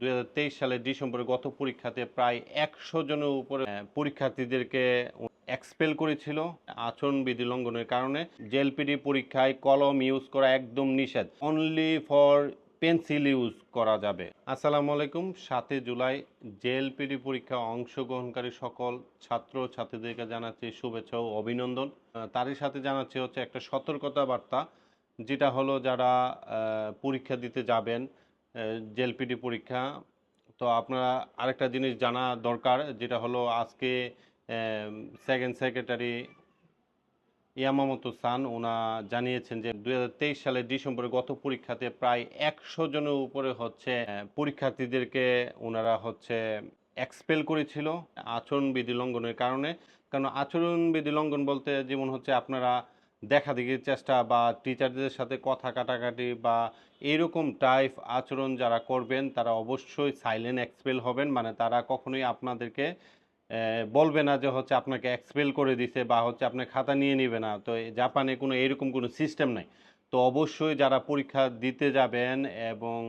দুই সালের ডিসেম্বরে গত পরীক্ষাতে প্রায় একশো জনের উপরে পরীক্ষার্থীদেরকে এক্সপেল করেছিল আচরণবিধি লঙ্ঘনের কারণে। জেএলপিডি পরীক্ষায় কলম ইউজ করা একদম নিষেধ। অনলি ফর পেন্সিল ইউজ করা যাবে। আসসালামু আলাইকুম। সাতই জুলাই জেএলপিডি পরীক্ষা অংশগ্রহণকারী সকল ছাত্র ছাত্রীদেরকে জানাচ্ছি শুভেচ্ছা ও অভিনন্দন। তারই সাথে জানাচ্ছি হচ্ছে একটা সতর্কতা বার্তা, যেটা হলো যারা পরীক্ষা দিতে যাবেন জেএলপিডি পরীক্ষা। তো আপনারা আরেকটা জিনিস জানা দরকার, যেটা হলো আজকে সেকেন্ড সেক্রেটারি ইয়ামামতো সান, ওনা জানিয়েছেন যে দু হাজার তেইশ সালের ডিসেম্বরে গত পরীক্ষাতে প্রায় একশো জনের উপরে হচ্ছে পরীক্ষার্থীদেরকে ওনারা হচ্ছে এক্সপেল করেছিল আচরণবিধি লঙ্ঘনের কারণে। কারণ আচরণবিধি লঙ্ঘন বলতে যেমন হচ্ছে আপনারা দেখা দেখির চেষ্টা বা টিচারদের সাথে কথা কাটাকাটি বা এইরকম টাইপ আচরণ যারা করবেন, তারা অবশ্যই সাইলেন্ট এক্সপেল হবেন। মানে তারা কখনোই আপনাদেরকে বলবে না যে হচ্ছে আপনাকে এক্সপেল করে দিছে বা হচ্ছে আপনার খাতা নিয়ে নিবে না। তো জাপানে কোনো এরকম কোনো সিস্টেম নাই। তো অবশ্যই যারা পরীক্ষা দিতে যাবেন এবং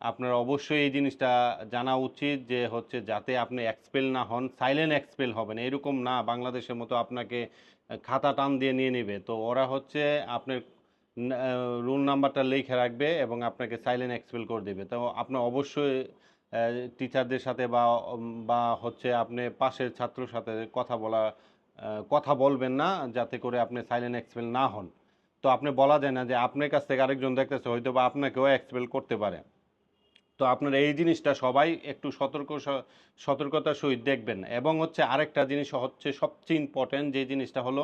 আপনার অবশ্যই এই জিনিসটা জানা উচিত যে হচ্ছে যাতে আপনি এক্সপেল না হন সাইলেন্ট এক্সপেল হবেন। এরকম না বাংলাদেশের মতো আপনাকে খাতা টান দিয়ে নিয়ে নেবে। তো ওরা হচ্ছে আপনার রুল নাম্বারটা লিখে রাখবে এবং আপনাকে সাইলেন্ট এক্সপেল করে দেবে। তো আপনার অবশ্যই টিচারদের সাথে বা বা হচ্ছে আপনি পাশের ছাত্রর সাথে কথা বলা কথা বলবেন না যাতে করে আপনি সাইলেন্ট এক্সপেল না হন। তো আপনি বলা যায় না যে আপনার কাছ থেকে আরেকজন দেখতেছে হয়তো বা আপনাকেও এক্সপেল করতে পারে। তো আপনারা এই জিনিসটা সবাই একটু সতর্ক সতর্কতার সহিত দেখবেন। এবং হচ্ছে আরেকটা জিনিস হচ্ছে সবচেয়ে ইম্পর্টেন্ট যে জিনিসটা হলো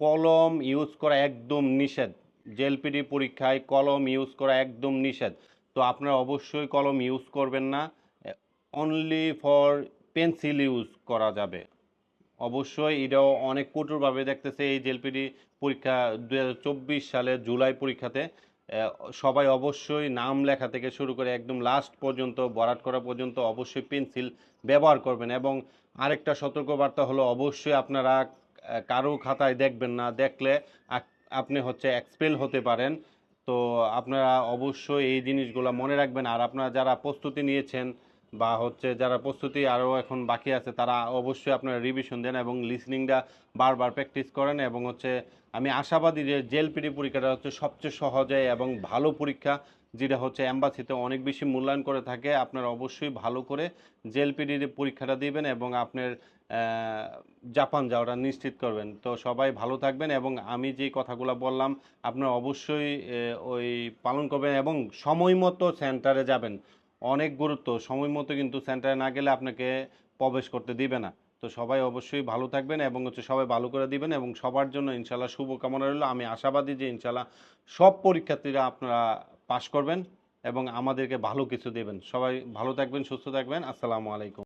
কলম ইউজ করা একদম নিষেধ। জেলপিডি পরীক্ষায় কলম ইউজ করা একদম নিষেধ। তো আপনারা অবশ্যই কলম ইউজ করবেন না। অনলি ফর পেন্সিল ইউজ করা যাবে। অবশ্যই এটাও অনেক কঠোরভাবে দেখতেছে এই জেলপিডি পরীক্ষা দু সালের জুলাই পরীক্ষাতে। সবাই অবশ্যই নাম লেখা থেকে শুরু করে একদম লাস্ট পর্যন্ত বরাট করা পর্যন্ত অবশ্যই পেন্সিল ব্যবহার করবেন এবং আরেকটা সতর্কবার্তা হলো অবশ্যই আপনারা কারও খাতায় দেখবেন না, দেখলে আপনি হচ্ছে এক্সপেল হতে পারেন। তো আপনারা অবশ্যই এই জিনিসগুলো মনে রাখবেন আর আপনারা যারা প্রস্তুতি নিয়েছেন বা হচ্ছে যারা প্রস্তুতি আরও এখন বাকি আছে, তারা অবশ্যই আপনারা রিভিশন দেন এবং লিসনিংটা বারবার প্র্যাকটিস করেন এবং হচ্ছে আমি আশাবাদী যে জেএলপিডি পরীক্ষাটা হচ্ছে সবচেয়ে সহজে এবং ভালো পরীক্ষা, যেটা হচ্ছে অ্যাম্বাসিতে অনেক বেশি মূল্যায়ন করে থাকে, আপনারা অবশ্যই ভালো করে জেএলপিডি পরীক্ষাটা দিবেন এবং আপনার জাপান যাওয়াটা নিশ্চিত করবেন। তো সবাই ভালো থাকবেন এবং আমি যে কথাগুলো বললাম, আপনারা অবশ্যই ওই পালন করবেন এবং সময় মতো সেন্টারে যাবেন। অনেক গুরুত্ব। সময় মতো কিন্তু সেন্টারে না গেলে আপনাকে প্রবেশ করতে দিবে না। তো সবাই অবশ্যই ভালো থাকবেন এবং হচ্ছে সবাই ভালো করে দিবেন এবং সবার জন্য ইনশাল্লাহ শুভকামনা রইল। আমি আশাবাদী যে ইনশাল্লাহ সব পরীক্ষার্থীরা আপনারা পাশ করবেন এবং আমাদেরকে ভালো কিছু দেবেন। সবাই ভালো থাকবেন, সুস্থ থাকবেন। আসসালামু আলাইকুম।